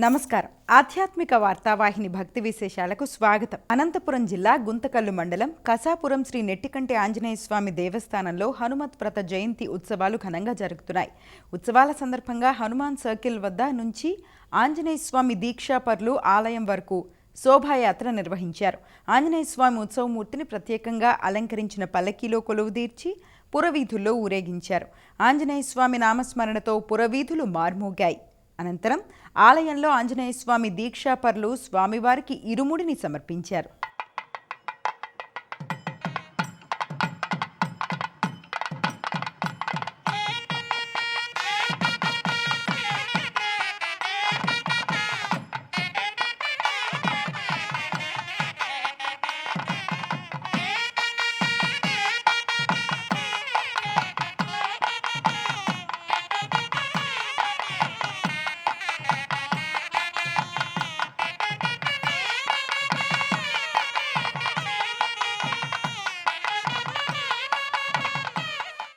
నమస్కారం. ఆధ్యాత్మిక వార్తావాహిని భక్తి విశేషాలకు స్వాగతం. అనంతపురం జిల్లా గుంతకల్లు మండలం కసాపురం శ్రీ నెట్టికంటి ఆంజనేయ స్వామి దేవస్థానంలో హనుమత్ వ్రత జయంతి ఉత్సవాలు ఘనంగా జరుగుతున్నాయి. ఉత్సవాల సందర్భంగా హనుమాన్ సర్కిల్ వద్ద నుంచి ఆంజనేయ స్వామి దీక్షాపర్లు ఆలయం వరకు శోభాయాత్ర నిర్వహించారు. ఆంజనేయ స్వామి ఉత్సవమూర్తిని ప్రత్యేకంగా అలంకరించిన పల్లకీలో కొలువుదీర్చి పురవీధుల్లో ఊరేగించారు. ఆంజనేయ స్వామి నామస్మరణతో పురవీధులు మార్మోగాయి. అనంతరం ఆలయంలో ఆంజనేయస్వామి దీక్షాపరులు దీక్షాపర్లు స్వామివారికి ఇరుముడిని సమర్పించారు.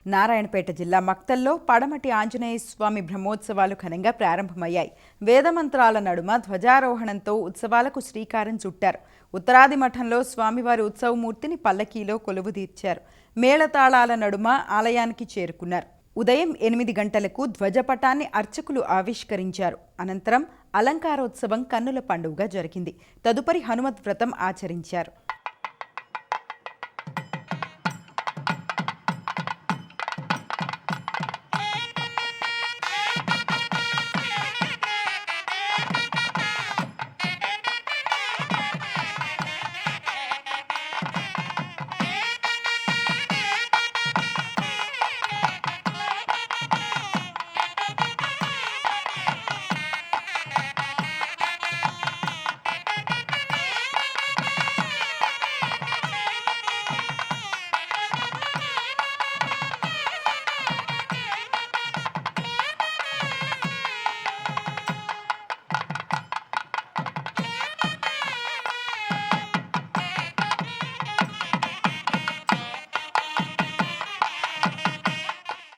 నారాయణపేట జిల్లా మక్తల్లో పడమటి ఆంజనేయ స్వామి బ్రహ్మోత్సవాలు ఘనంగా ప్రారంభమయ్యాయి. వేదమంత్రాల నడుమ ధ్వజారోహణంతో ఉత్సవాలకు శ్రీకారం చుట్టారు. ఉత్తరాది మఠంలో స్వామివారి ఉత్సవమూర్తిని పల్లకీలో కొలువుదీర్చారు మేళతాళాల నడుమ ఆలయానికి చేరుకున్నారు. ఉదయం ఎనిమిది గంటలకు ధ్వజపటాన్ని అర్చకులు ఆవిష్కరించారు. అనంతరం అలంకారోత్సవం కన్నుల పండుగగా జరిగింది. తదుపరి హనుమత్ వ్రతం ఆచరించారు.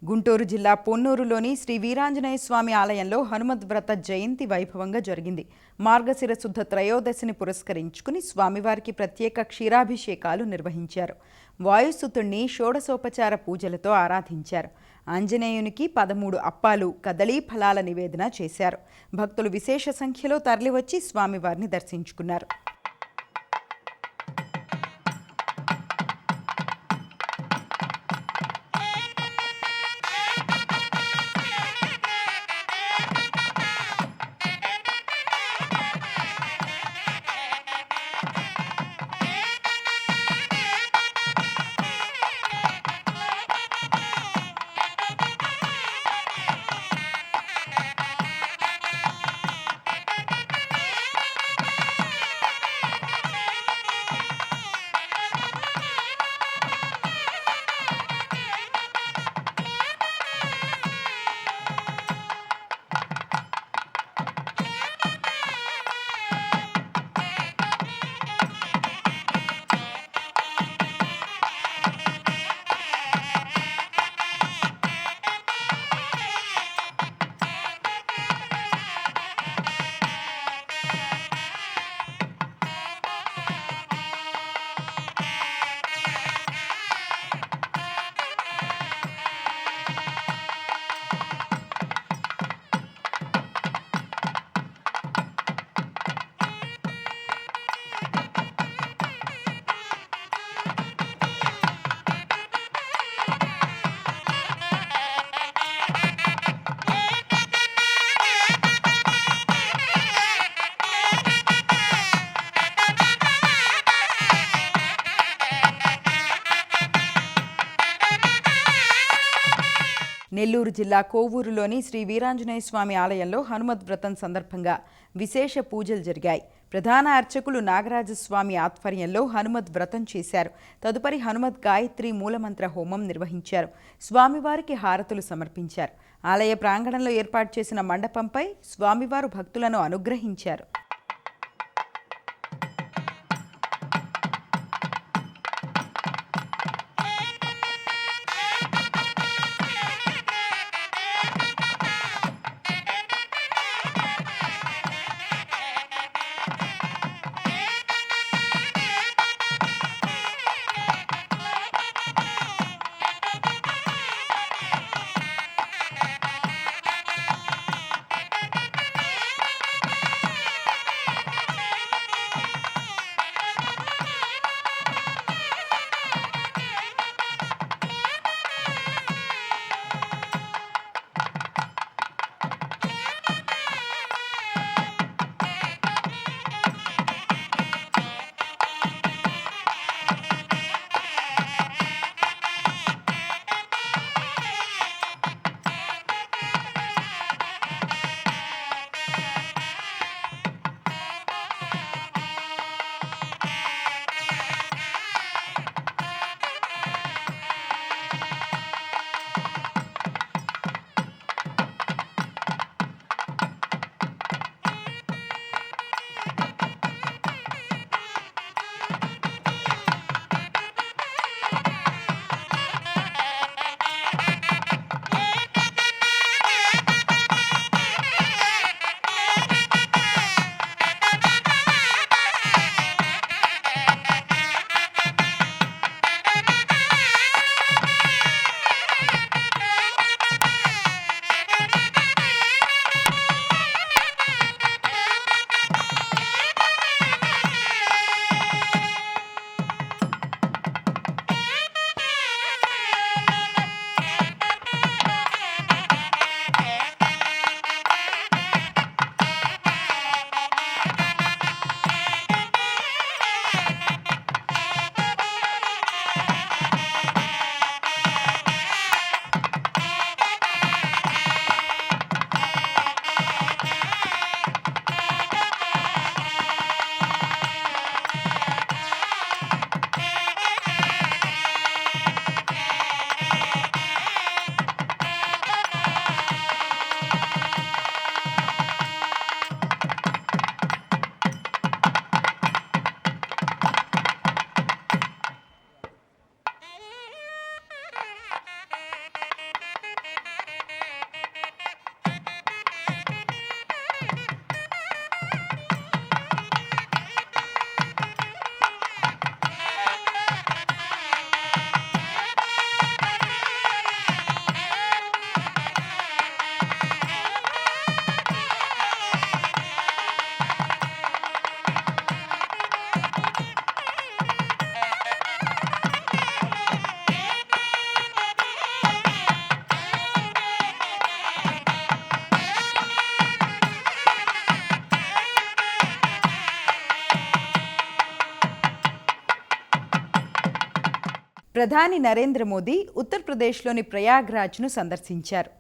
గుంటూరు జిల్లా పొన్నూరులోని శ్రీ వీరాంజనేయ స్వామి ఆలయంలో హనుమద్ వ్రత జయంతి వైభవంగా జరిగింది. మార్గశిర శుద్ధ త్రయోదశిని పురస్కరించుకుని స్వామివారికి ప్రత్యేక క్షీరాభిషేకాలు నిర్వహించారు. వాయుసుతుణ్ణి షోడసోపచార పూజలతో ఆరాధించారు. ఆంజనేయునికి పదమూడు అప్పాలు కదలీ ఫలాల నివేదన చేశారు. భక్తులు విశేష సంఖ్యలో తరలివచ్చి స్వామివారిని దర్శించుకున్నారు. నెల్లూరు జిల్లా కోవూరులోని శ్రీ వీరాంజనేయ స్వామి ఆలయంలో హనుమద్ వ్రతం సందర్భంగా విశేష పూజలు జరిగాయి. ప్రధాన అర్చకులు నాగరాజస్వామి ఆధ్వర్యంలో హనుమద్ వ్రతం చేశారు. తదుపరి హనుమద్ గాయత్రి మూలమంత్ర హోమం నిర్వహించారు. స్వామివారికి హారతులు సమర్పించారు. ఆలయ ప్రాంగణంలో ఏర్పాటు చేసిన మండపంపై స్వామివారు భక్తులను అనుగ్రహించారు. ప్రధాని నరేంద్ర మోదీ ఉత్తరప్రదేశ్లోని ప్రయాగ్రాజ్ను సందర్శించారు.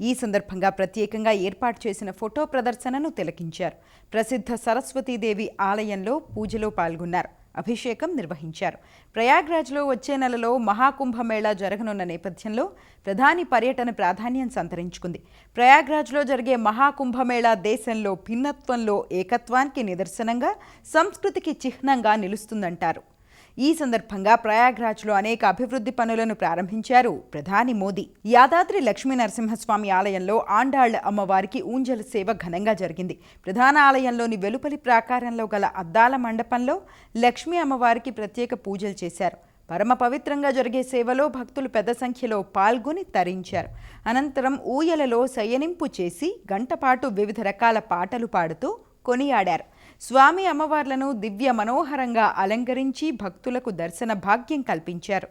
ఈ సందర్భంగా ప్రత్యేకంగా ఏర్పాటు చేసిన ఫోటో ప్రదర్శనను తిలకించారు. ప్రసిద్ధ సరస్వతీదేవి ఆలయంలో పూజలో పాల్గొన్నారు. అభిషేకం నిర్వహించారు. ప్రయాగ్రాజ్లో వచ్చే నెలలో మహాకుంభమేళా జరగనున్న నేపథ్యంలో ప్రధాని పర్యటన ప్రాధాన్యం సంతరించుకుంది. ప్రయాగ్రాజ్లో జరిగే మహాకుంభమేళా దేశంలో భిన్నత్వంలో ఏకత్వానికి నిదర్శనంగా సంస్కృతికి చిహ్నంగా నిలుస్తుందంటారు. ఈ సందర్భంగా ప్రయాగ్రాజ్లో అనేక అభివృద్ధి పనులను ప్రారంభించారు ప్రధాని మోదీ. యాదాద్రి లక్ష్మీ నరసింహస్వామి ఆలయంలో ఆండాళ్ళ అమ్మవారికి ఊంజల సేవ ఘనంగా జరిగింది. ప్రధాన ఆలయంలోని వెలుపలి ప్రాకారంలో గల అద్దాల మండపంలో లక్ష్మీ అమ్మవారికి ప్రత్యేక పూజలు చేశారు. పరమ పవిత్రంగా జరిగే సేవలో భక్తులు పెద్ద సంఖ్యలో పాల్గొని తరించారు. అనంతరం ఊయలలో శయనింపు చేసి గంటపాటు వివిధ రకాల పాటలు పాడుతూ కొనియాడారు. స్వామి అమ్మవార్లను దివ్య మనోహరంగా అలంకరించి భక్తులకు దర్శన భాగ్యం కల్పించారు.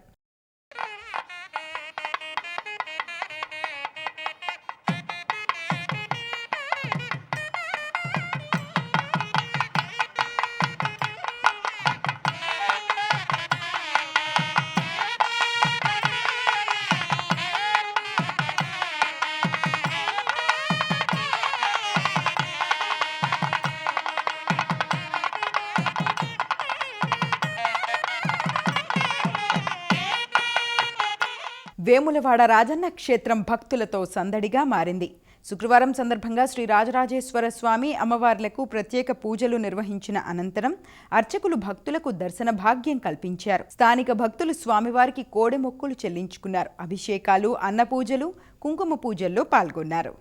వేములవాడ రాజన్న క్షేత్రం భక్తులతో సందడిగా మారింది. శుక్రవారం సందర్భంగా శ్రీ రాజరాజేశ్వర స్వామి అమ్మవార్లకు ప్రత్యేక పూజలు నిర్వహించిన అనంతరం అర్చకులు భక్తులకు దర్శన భాగ్యం కల్పించారు. స్థానిక భక్తులు స్వామివారికి కోడె మొక్కులు చెల్లించుకున్నారు. అభిషేకాలు అన్నపూజలు కుంకుమ పూజల్లో పాల్గొన్నారు.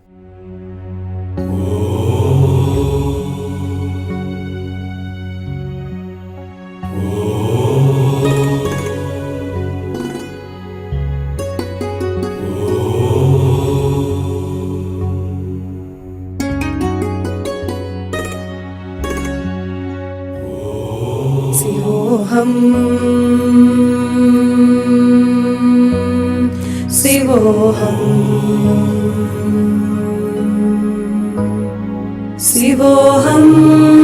शिवोऽहम् शिवोऽहम्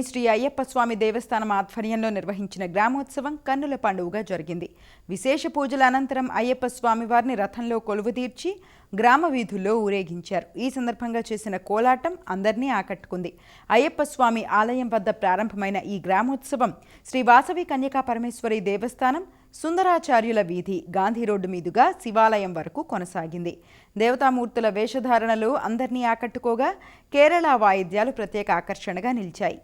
ప్రొద్దుటూరులోని శ్రీ అయ్యప్ప స్వామి దేవస్థానం ఆధ్వర్యంలో నిర్వహించిన గ్రామోత్సవం కన్నుల పండుగగా జరిగింది. విశేష పూజల అనంతరం అయ్యప్ప స్వామి వారిని రథంలో కొలువుతీర్చి గ్రామ వీధుల్లో ఊరేగించారు. ఈ సందర్భంగా చేసిన కోలాటం అందరినీ ఆకట్టుకుంది. అయ్యప్ప స్వామి ఆలయం వద్ద ప్రారంభమైన ఈ గ్రామోత్సవం శ్రీ వాసవి కన్యకా పరమేశ్వరి దేవస్థానం సుందరాచార్యుల వీధి గాంధీ రోడ్డు మీదుగా శివాలయం వరకు కొనసాగింది. దేవతామూర్తుల వేషధారణలు అందరినీ ఆకట్టుకోగా కేరళ వాయిద్యాలు ప్రత్యేక ఆకర్షణగా నిలిచాయి.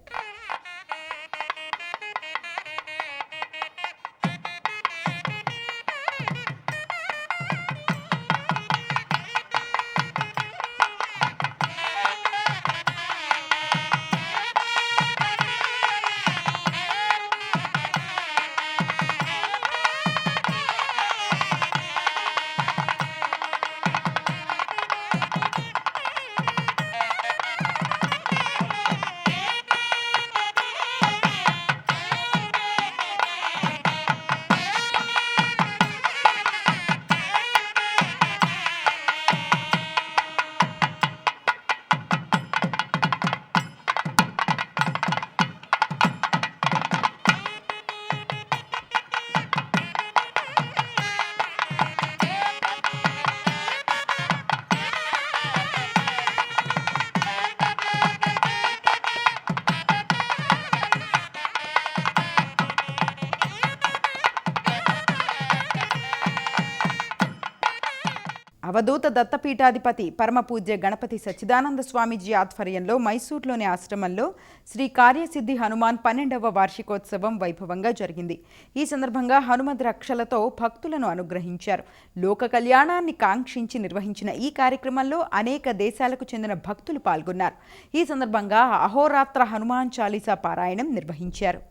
అవధూత దత్తపీఠాధిపతి పరమపూజ్య గణపతి సచ్చిదానంద స్వామీజీ ఆధ్వర్యంలో మైసూర్లోని ఆశ్రమంలో శ్రీ కార్యసిద్ధి హనుమాన్ పన్నెండవ వార్షికోత్సవం వైభవంగా జరిగింది. ఈ సందర్భంగా హనుమద్ రక్షలతో భక్తులను అనుగ్రహించారు. లోక కళ్యాణాన్ని కాంక్షించి నిర్వహించిన ఈ కార్యక్రమంలో అనేక దేశాలకు చెందిన భక్తులు పాల్గొన్నారు. ఈ సందర్భంగా అహోరాత్ర హనుమాన్ చాలీసా పారాయణం నిర్వహించారు.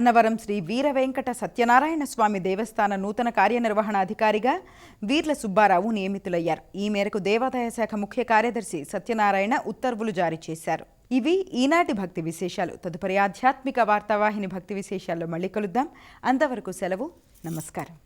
అన్నవరం శ్రీ వీర వెంకట సత్యనారాయణ స్వామి దేవస్థాన నూతన కార్యనిర్వహణాధికారిగా వీర్ల సుబ్బారావు నియమితులయ్యారు. ఈ మేరకు దేవాదాయ శాఖ ముఖ్య కార్యదర్శి సత్యనారాయణ ఉత్తర్వులు జారీ చేశారు. ఇవి ఈనాటి భక్తి విశేషాలు. తదుపరి ఆధ్యాత్మిక వార్తావాహిని భక్తి విశేషాల్లో మళ్ళీ కలుద్దాం. అంతవరకు సెలవు. నమస్కారం.